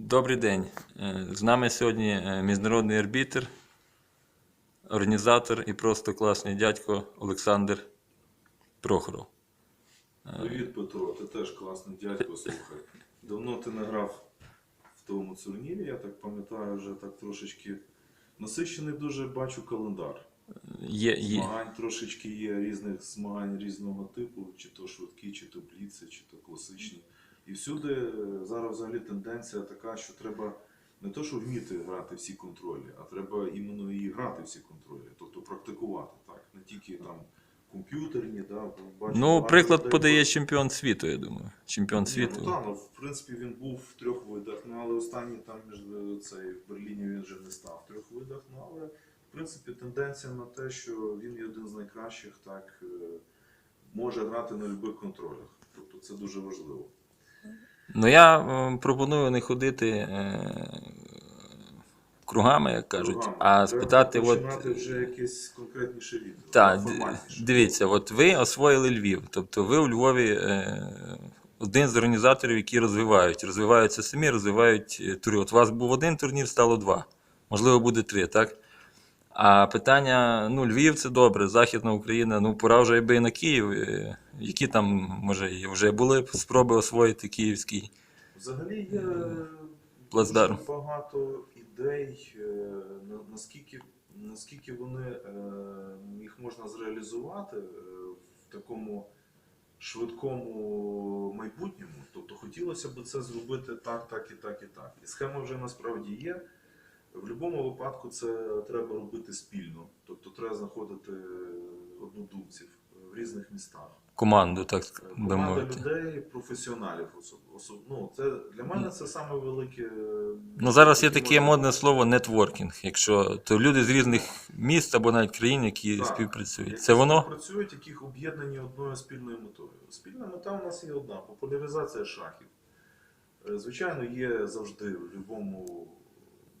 Добрий день. Е, З нами сьогодні е, міжнародний арбітр, організатор і просто класний дядько Олександр Прохоров. Привіт, Петро, ти теж класний дядько, слухай. Давно ти не грав в тому турнірі, я так пам'ятаю, вже так трошечки насичений дуже бачу календар. Є, є, Змагань трошечки є різних змагань різного типу, чи то швидкі, чи то бліци, чи то класичні. І всюди е, зараз взагалі тенденція така, що треба не то, що вміти грати всі контролі, а треба іменно і грати всі контролі, тобто практикувати, так, не тільки там комп'ютерні, да, бачу, ну, приклад подає чемпіон світу, я думаю. Чемпіон ні, світу. Ну, та, ну, в принципі, він був в трьох видах, ну, але останній там між е, цей в Берліні він вже не став в трьох видах. Ну, але в принципі тенденція на те, що він є один з найкращих, так е, може грати на будь-яких контролях. Тобто це дуже важливо. Ну, я е, пропоную не ходити е, кругами, як кажуть, Кругами. а Треба спитати, от, починати вже якесь конкретніше відео. Так, дивіться, от ви освоїли Львів. Тобто ви у Львові е, один з організаторів, які розвивають. Розвиваються самі, розвивають тури. От у вас був один турнір, стало два. Можливо, буде три, так? А питання: ну, Львів це добре, Західна Україна, ну пора вже би і на Київ. Е, Які там, може, і вже були спроби освоїти київський? Взагалі є Плацдарм. дуже багато ідей, е, наскільки, наскільки вони е, їх можна зреалізувати е, в такому швидкому майбутньому. Тобто хотілося б це зробити так, так і так, і так. І схема вже насправді є. В будь-якому випадку це треба робити спільно. Тобто треба знаходити однодумців в різних містах. Команду, так би Команда мовити. людей, професіоналів особ, особ, ну, це для мене це саме велике. Ну, зараз є таке модне слово нетворкінг. Якщо то люди з різних міст або навіть країн, які Так. співпрацюють. Які Це воно? працюють, яких об'єднані одною спільною метою. Спільна мета у нас є одна популяризація шахів. Е, Звичайно, є завжди в будь-якому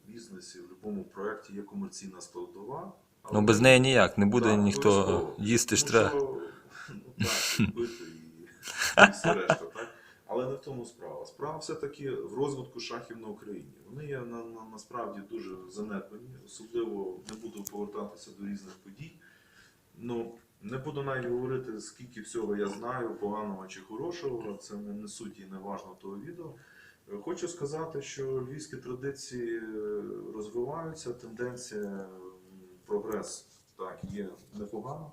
бізнесі, в будь-якому проєкті є комерційна складова. Ну без неї ніяк. Не буде Так, ніхто їсти що, Ну так, пити і, і все решта, так? Але не в тому справа. Справа все-таки в розвитку шахів на Україні. Вони є на, на, насправді дуже занедбані, особливо не буду повертатися до різних подій. Ну, не буду навіть говорити, скільки всього я знаю, поганого чи хорошого, це не, не суть і не важно того відео. Хочу сказати, що львівські традиції е, розвиваються, тенденція, прогрес так, є непогано.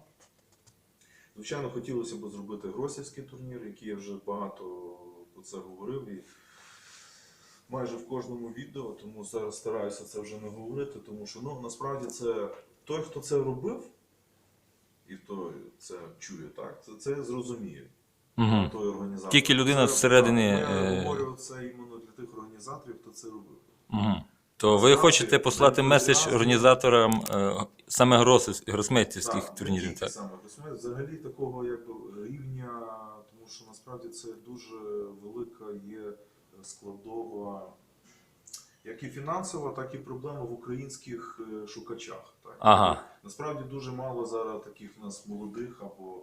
Звичайно, хотілося б зробити гросівський турнір, який я вже багато про це говорив і майже в кожному відео, тому зараз стараюся це вже не говорити, тому що ну, насправді це той, хто це робив, і хто це чує, так, це, це зрозуміє. Угу. Той організатор. Тільки людина Це, всередині, так, Я е, говорю це іменно для тих організаторів, хто це робив. Угу. То ви хочете послати меседж організаторам е, саме грос- гросмейстерських Так, турнірів, тільки так? Саме Гросмейстер. взагалі такого якби рівня, тому що насправді це дуже велика є складова, як і фінансова, так і проблема в українських е, шукачах. Так? Ага. Насправді дуже мало зараз таких у нас молодих або е,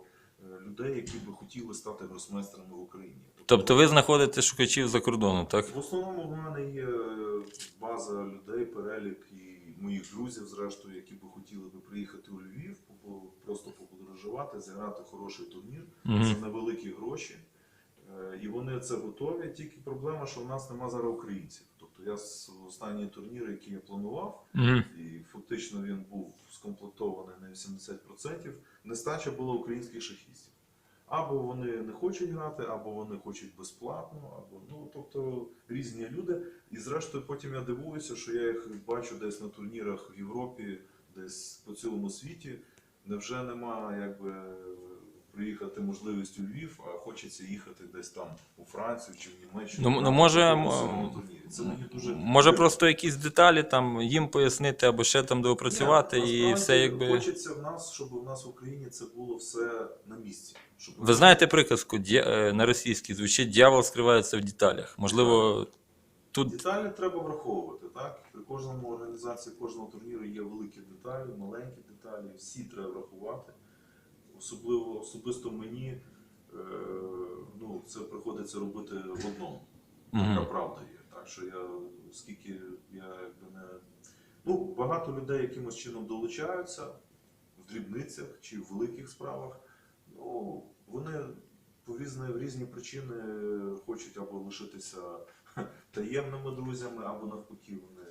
людей, які би хотіли стати гросмейстерами в Україні. Тобто ви знаходите шукачів за кордоном, так? В основному в мене є база людей, перелік і моїх друзів, зрештою, які би хотіли би приїхати у Львів, просто поподорожувати, зіграти хороший турнір Мгм. за невеликі гроші. Е, І вони це готові. Тільки проблема, що в нас нема зараз українців. Я з останній турнір, який я планував, Угу. і фактично він був скомплектований на 80%, нестача була українських шахістів. Або вони не хочуть грати, або вони хочуть безплатно, або ну тобто різні люди. І зрештою потім я дивуюся, що я їх бачу десь на турнірах в Європі, десь по цілому світі. Невже немає якби приїхати можливість у Львів, а хочеться їхати десь там у Францію чи в Німеччину. Ну, ну, може, Це мені дуже Може просто якісь деталі там їм пояснити або ще там доопрацювати ні, і все якби. Хочеться в нас, щоб у нас в Україні це було все на місці. Щоб Ви знаєте приказку «Дя- е, на російській звучить дьявол скривається в деталях. Можливо, тут Деталі треба враховувати, так? При кожному організації кожного турніру є великі деталі, маленькі деталі, всі треба врахувати. Особливо особисто мені е, ну, це приходиться робити в одному. Така Мгм. правда є. Так що я, оскільки я якби не. Ну, багато людей якимось чином долучаються в дрібницях чи в великих справах. Ну, вони по різні, в різні причини хочуть або лишитися таємними друзями, або навпаки, вони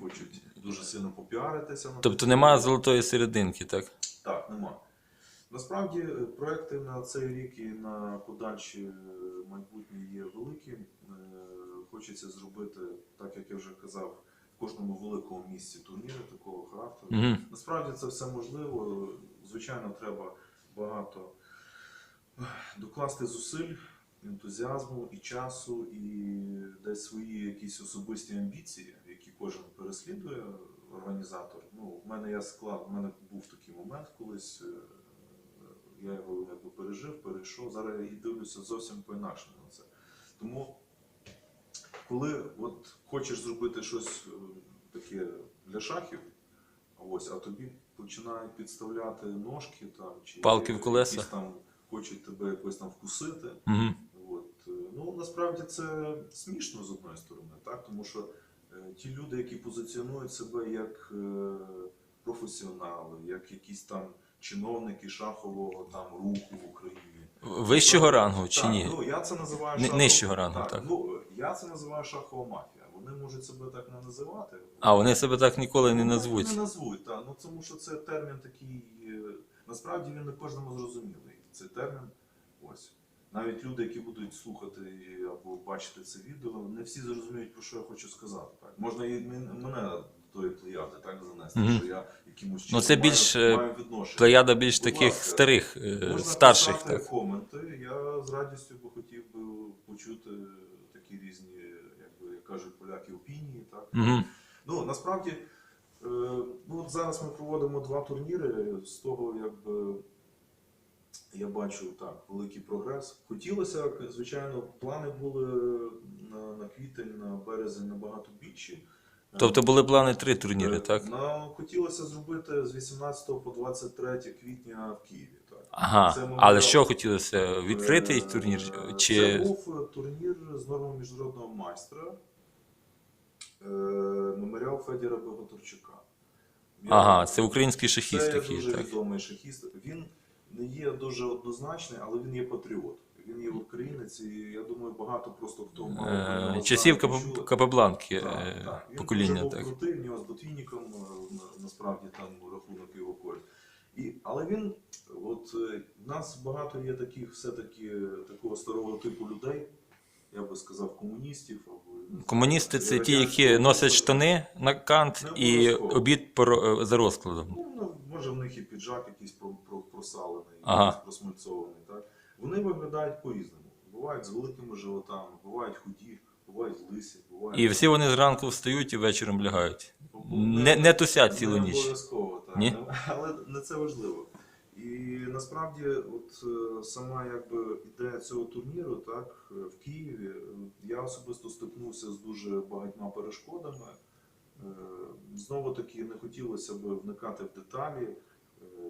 хочуть дуже сильно попіаритися. Тобто немає золотої серединки, так? Так, нема. Насправді е, проекти на цей рік і на подальші е, майбутнє є великі. Хочеться зробити, так як я вже казав, в кожному великому місці турніри такого характеру. Угу. Насправді це все можливо. Звичайно, треба багато докласти зусиль, ентузіазму і часу, і десь свої якісь особисті амбіції, які кожен переслідує організатор. Ну, в мене я склад, в мене був такий момент колись. е, Я його якби пережив, перейшов. Зараз я і дивлюся зовсім по-інакшому на це. Тому, коли от хочеш зробити щось е, таке для шахів, а ось, а тобі починають підставляти ножки там, чи Палки в колеса. якісь там хочуть тебе якось там вкусити. Угу. От. е, Ну, насправді це смішно з одної сторони, так? тому що е, ті люди, які позиціонують себе як е, професіонали, як якісь там чиновники шахового там руху в Україні. Вищого рангу чи так, ні? Ну, я це називаю Ни- нижчого рангу, так. Ну, я це називаю шахова мафія. Вони можуть себе так не називати. А вони себе так ніколи не Ну, назвуть. Не назвуть, так. Ну, тому що це термін такий. е, Насправді він не кожному зрозумілий. Цей термін. Ось. Навіть люди, які будуть слухати або бачити це відео, не всі зрозуміють, про що я хочу сказати. Так. Можна і мене до тої плеяди так занести, Мгм. що я якимось Ну, це маю, більш, е, маю відношення. Плеяда більш Будь таких ласка. старих, е, Можна старших, так. коменти. Я з радістю би хотів би почути такі різні, як би як кажуть поляки, опінії. Так. Угу. Ну, насправді, е, ну, от зараз ми проводимо два турніри. З того, якби я бачу так, великий прогрес. Хотілося, звичайно, плани були на, на квітень, на березень набагато більші. Тобто були плани три турніри, Е, так? На, хотілося зробити з 18 по 23 квітня в Києві. Це Ага. Але що хотілося? Відкритий Е, турнір? Це був е, турнір з нормами міжнародного майстра. е, Меморіал Федіра Богатурчука. Я- ага, це український шахіст є такий, дуже так. відомий шахіст. Він не є дуже однозначний, але він є патріот. Він є українець, і я думаю, багато просто хто мав Е, Часів Капабланки е, так. Він покоління, дуже був так. крутий, в нього з ботвінником е, на- насправді там рахунок його користь. І, але він, от е, в нас багато є таких все-таки такого старого типу людей, я би сказав, комуністів або Комуністи це ті, які носять штани на кант і обід по- е, за розкладом. Ну, ну, може в них і піджак якийсь про- про- просалений, Ага. просмальцований. Так? Вони виглядають по-різному. Бувають з великими животами, бувають худі, бувають лисі, бувають. І всі вони зранку встають і вечором лягають. Не, не тусять цілу Не ніч. обов'язково, так. Ні? Але не це важливо. І насправді, от е, сама якби ідея цього турніру, так, е, в Києві, е, я особисто стикнувся з дуже багатьма перешкодами. Знову таки не хотілося б вникати в деталі.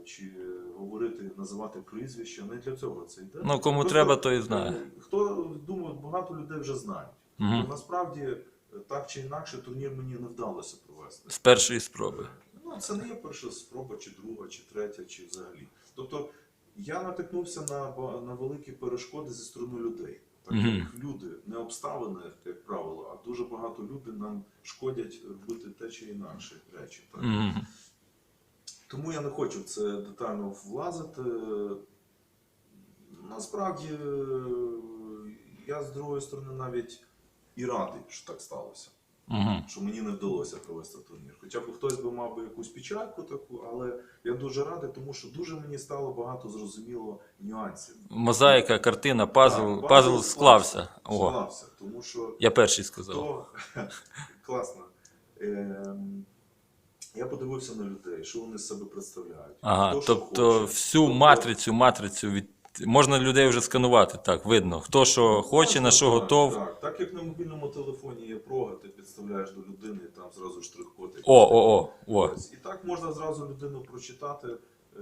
Чи говорити, називати прізвища, не для цього це йде. Ну, кому Просто, треба, той знає. е, Хто думає, багато людей вже знають. Тобто, Насправді, е, так чи інакше, турнір мені не вдалося провести. З першої спроби. Ну, це не є перша спроба, чи друга, чи третя, чи взагалі. Тобто я натикнувся на, на великі перешкоди зі сторони людей. Так як люди, не обставини, як правило, а дуже багато людей нам шкодять робити те чи інакше речі. Так? Мгм. Тому я не хочу в це детально влазити. Насправді, е, я з другої сторони навіть і радий, що так сталося. Мгм. що мені не вдалося провести турнір. Хоча б хтось би мав би якусь печатку таку, але я дуже радий, тому що дуже мені стало багато зрозуміло нюансів. Мозаїка, картина, пазл, Так, пазл склався. О, Склався, тому що я перший сказав. то класно. Ем, Я подивився на людей, що вони з себе представляють. Ага, хто тобто хоче. всю Тобто, матрицю, матрицю від. Можна людей вже сканувати, так, видно. Хто що хоче, на що готов. Так, так як на мобільному телефоні є прога, ти підставляєш до людини, і там зразу штрих-код. О, о, о, о. І так можна зразу людину прочитати, е,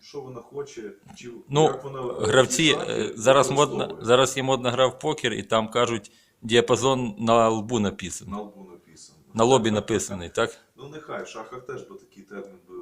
що вона хоче, чи Ну, як вона Гравці е, зараз модна, зараз є модна гра в покер, і там кажуть, діапазон на лбу написаний. на лбу написано. На лобі написаний, так? Ну нехай, в шахах теж би такий термін би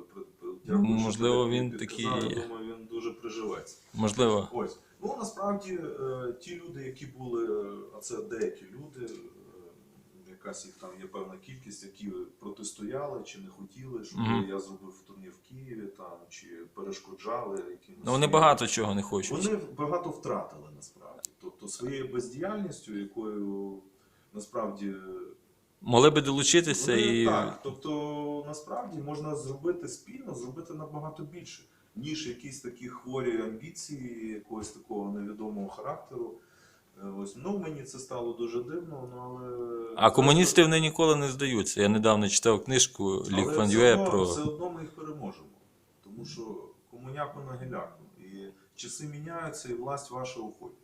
дякую, Можливо, він такий. Думаю, дуже приживеться. Можливо. Ось. Ну насправді е, ті люди, які були, е, а це деякі люди, е, якась їх там є певна кількість, які протистояли чи не хотіли, щоб Мгм. я зробив турнір в Києві там, чи перешкоджали якимось. Ну вони багато чого не хочуть. Вони багато втратили насправді. Тобто своєю бездіяльністю, якою насправді Могли би долучитися вони, і. так. Тобто насправді можна зробити спільно, зробити набагато більше, ніж якісь такі хворі амбіції, якогось такого невідомого характеру. Е, Ось ну мені це стало дуже дивно, ну але А комуністи вони ніколи не здаються. Я недавно читав книжку Лі Кван Юе про. все одно ми їх переможемо. Тому що комуняку на геляку. І часи міняються, і власть ваша уходить.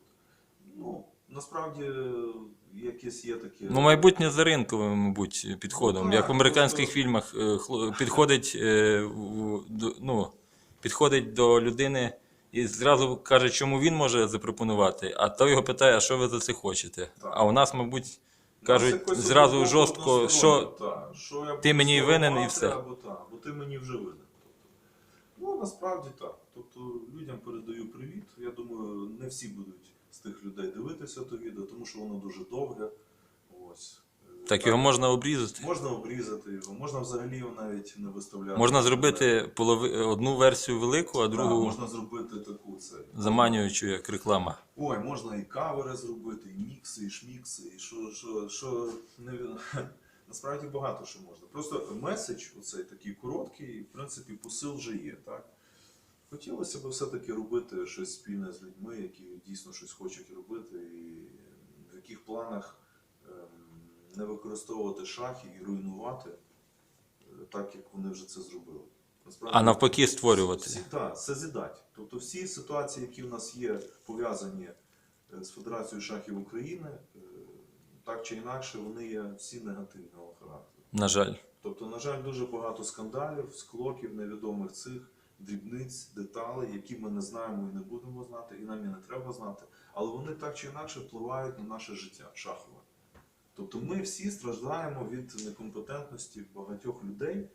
Ну, насправді, якесь є таке. Ну, майбутнє за ринковим, мабуть, підходом. Ну, Як в американських просто- фільмах е, підходить, е, ну, підходить до людини і зразу каже, чому він може запропонувати, а той його питає, а що ви за це хочете. Так. А у нас, мабуть, кажуть якось зразу жорстко, односторонньо, що та, що я ти буду мені винен і все. Або, та, або ти мені вже винен. Тобто, ну, насправді так. Тобто людям передаю привіт. Я думаю, не всі будуть з тих людей дивитися то відео, тому що воно дуже довге. Ось. Так його можна обрізати. Можна обрізати його, можна взагалі його навіть не виставляти. Можна зробити полови... одну версію велику, а Так, другу можна зробити таку це. заманюючу, як реклама. Ой, можна і кавери зробити, і мікси, і шмікси, і що, що, що не насправді багато що можна. Просто меседж, оцей такий короткий, в принципі посил вже є, так? Хотілося б все-таки робити щось спільне з людьми, які дійсно щось хочуть робити, і в яких планах не використовувати шахи і руйнувати, е, так як вони вже це зробили. Насправді, А навпаки, створювати. всі, так, созидати. Тобто всі ситуації, які в нас є пов'язані е, з Федерацією шахів України, е, так чи інакше, вони є всі негативного характеру. На жаль. Тобто, на жаль, дуже багато скандалів, склоків, невідомих цих дрібниць, деталей, які ми не знаємо і не будемо знати, і нам і не треба знати, але вони так чи інакше впливають на наше життя шахове. Тобто ми всі страждаємо від некомпетентності багатьох людей,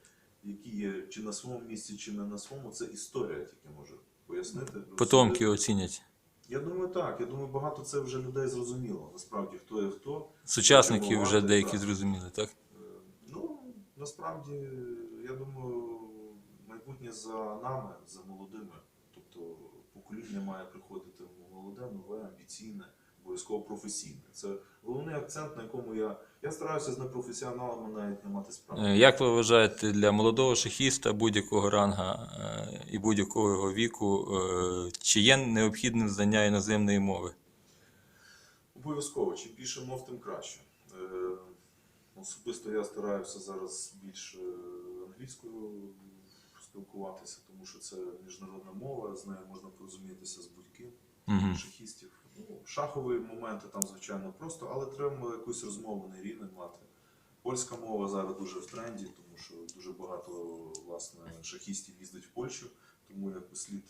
які є чи на своєму місці, чи не на своєму. Це історія тільки може пояснити. Потомки оцінять. Я думаю, так. Я думаю, багато це вже людей зрозуміло. Насправді, хто є хто. Сучасників вже Мотивувати, деякі так. зрозуміли, так? Е, Ну, насправді, я думаю, майбутнє за нами, за молодими. Тобто покоління має приходити молоде, нове, амбіційне, обов'язково професійне. Це головний акцент, на якому я. Я стараюся з непрофесіоналами навіть не мати справи. Е, Як ви вважаєте, для молодого шахіста будь-якого ранга е, і будь-якого його віку, е, чи є необхідним знання іноземної мови? Обов'язково, чим більше мов, тим краще. Особисто я стараюся зараз більше англійською спілкуватися, тому що це міжнародна мова, з нею можна порозумітися з будь-ким. Мгм. шахістів. Ну, шахові моменти там, звичайно, просто, але треба якусь розмовний рівень мати. Польська мова зараз дуже в тренді, тому що дуже багато власне, шахістів їздить в Польщу, тому якось слід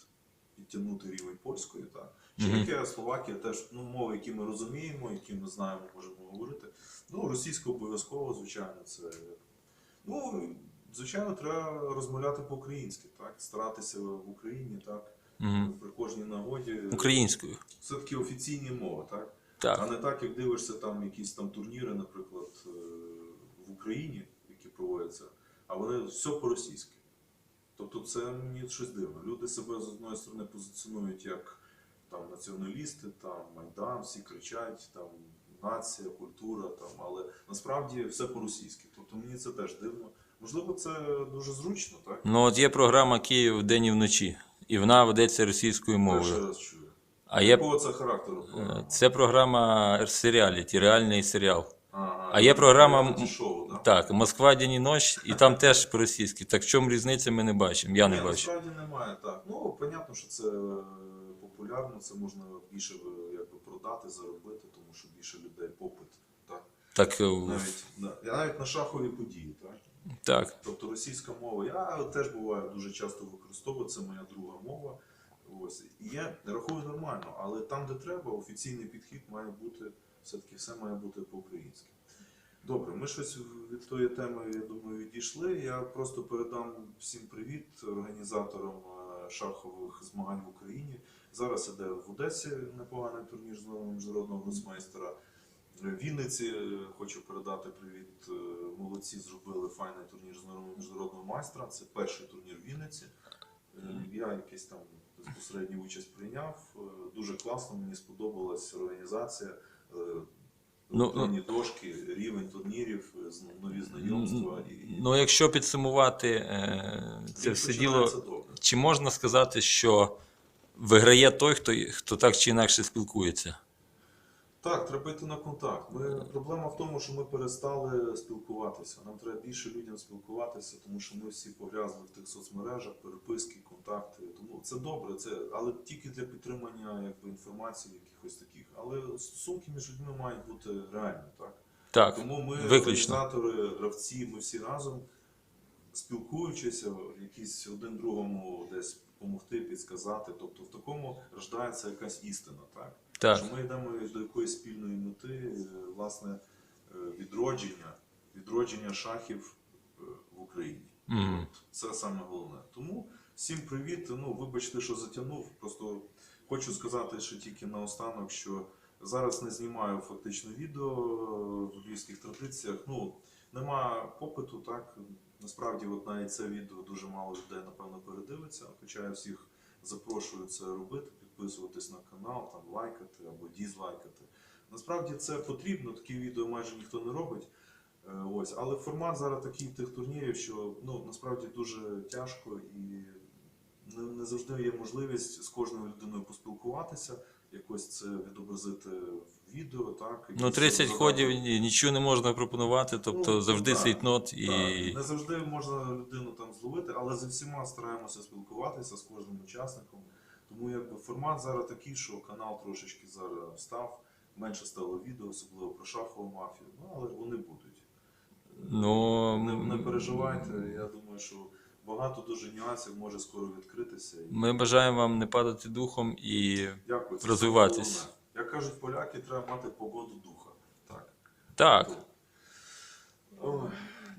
підтягнути рівень польської. Так. Чехія, Словакія теж ну, мови, які ми розуміємо, які ми знаємо, можемо говорити. Ну, російська обов'язково, звичайно, це. Ну, звичайно, треба розмовляти по-українськи, так? Старатися в Україні, так? Мгм. При кожній нагоді Українською. це такі офіційні мови, так? А не так, як дивишся там якісь там турніри, наприклад, е, в Україні, які проводяться, а вони все по-російськи. Тобто це мені щось дивно. Люди себе з одної сторони позиціонують як там націоналісти, там Майдан, всі кричать, там нація, культура, там, але насправді все по-російськи. Тобто мені це теж дивно. Можливо, це дуже зручно, так? Ну, от є програма Київ вдень і вночі, і вона ведеться російською Перший мовою. раз чую. А є Якого це характеру? е, програма? це програма серіаліті, реальний серіал. А є програма- реаліті-шоу, да? Так, Москва день і ніч, і там теж по-російськи. Так в чому різниця, ми не бачимо. Я не Ні, бачу. насправді немає так. Ну, понятно, що це е, популярно, це можна більше е, якби, продати, заробити, тому що більше людей попит. Так? Так, е, в- Навіть, на, навіть на шахові події. Так? Так. Тобто російська мова, я теж буваю дуже часто використовую, це моя друга мова. Ось. І я рахую нормально, але там, де треба, офіційний підхід має бути Все-таки все має бути по-українськи. Добре, ми щось від тої теми, я думаю, відійшли. Я просто передам всім привіт організаторам е, шахових змагань в Україні. Зараз іде в Одесі непоганий турнір з нового міжнародного гросмейстера. Вінниці е, хочу передати привіт. е, Молодці зробили файний турнір з міжнародного майстра. Це перший турнір в Вінниці. Е, Я якийсь там безпосередню участь прийняв. Дуже класно, мені сподобалась організація. е, Ну, електронні дошки, рівень турнірів, нові знайомства. І, Ну, якщо підсумувати це все діло, чи можна сказати, що виграє той, хто, хто так чи інакше спілкується? Так, треба йти на контакт. Ми, проблема в тому, що ми перестали спілкуватися. Нам треба більше людям спілкуватися, тому що ми всі погрязли в тих соцмережах, переписки, контакти. Тому це добре, це, але тільки для підтримання якби, інформації якихось таких. Але стосунки між людьми мають бути реальні, так? Так, Тому ми, виключно. організатори, гравці, ми всі разом, спілкуючися, якісь один другому десь допомогти, підсказати. Тобто в такому рождається якась істина, так? Так. Що ми йдемо до якоїсь спільної мети, е, власне, е, відродження, відродження шахів е, в Україні. Мгм. Це саме головне. Тому всім привіт. Ну, вибачте, що затягнув. Просто хочу сказати, що тільки наостанок, що зараз не знімаю фактично відео в львівських традиціях. Ну, нема попиту, так. Насправді, от навіть це відео дуже мало людей, напевно, передивиться. Хоча я всіх запрошую це робити, підписуватись на канал, там лайкати або дізлайкати. Насправді це потрібно, такі відео майже ніхто не робить. Е, Ось, але формат зараз такий тих турнірів, що ну насправді дуже тяжко і не, не завжди є можливість з кожною людиною поспілкуватися, якось це відобразити в відео. Так Ну, 30 задати- ходів нічого не можна пропонувати, тобто Ну, завжди так, цейтнот і. Так, не завжди можна людину там зловити, але зі всіма стараємося спілкуватися з кожним учасником. Тому якби формат зараз такий, що канал трошечки зараз встав, менше стало відео, особливо про шахову мафію. Ну але вони будуть. Ну, Не, не переживайте, я думаю, що багато дуже нюансів може скоро відкритися. Ми бажаємо вам не падати духом і Дякую. це розвиватись. головне. Як кажуть поляки, треба мати погоду духа. Так. так. Ой,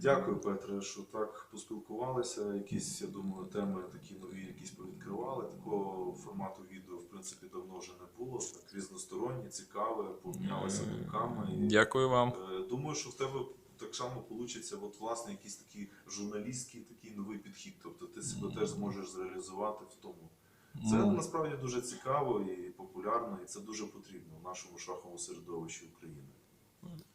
Дякую, Петре, що так поспілкувалися. Якісь, я думаю, теми такі нові, якісь повідкривали. Такого формату відео, в принципі, давно вже не було. Так різностороннє, цікаве, помінялися думками. І, Дякую вам. е, Думаю, що в тебе так само вийде, от, власне, якийсь такий журналістський такий новий підхід. Тобто ти себе теж зможеш зреалізувати в тому. Це Ну. насправді дуже цікаво і популярно, і це дуже потрібно в нашому шаховому середовищі України.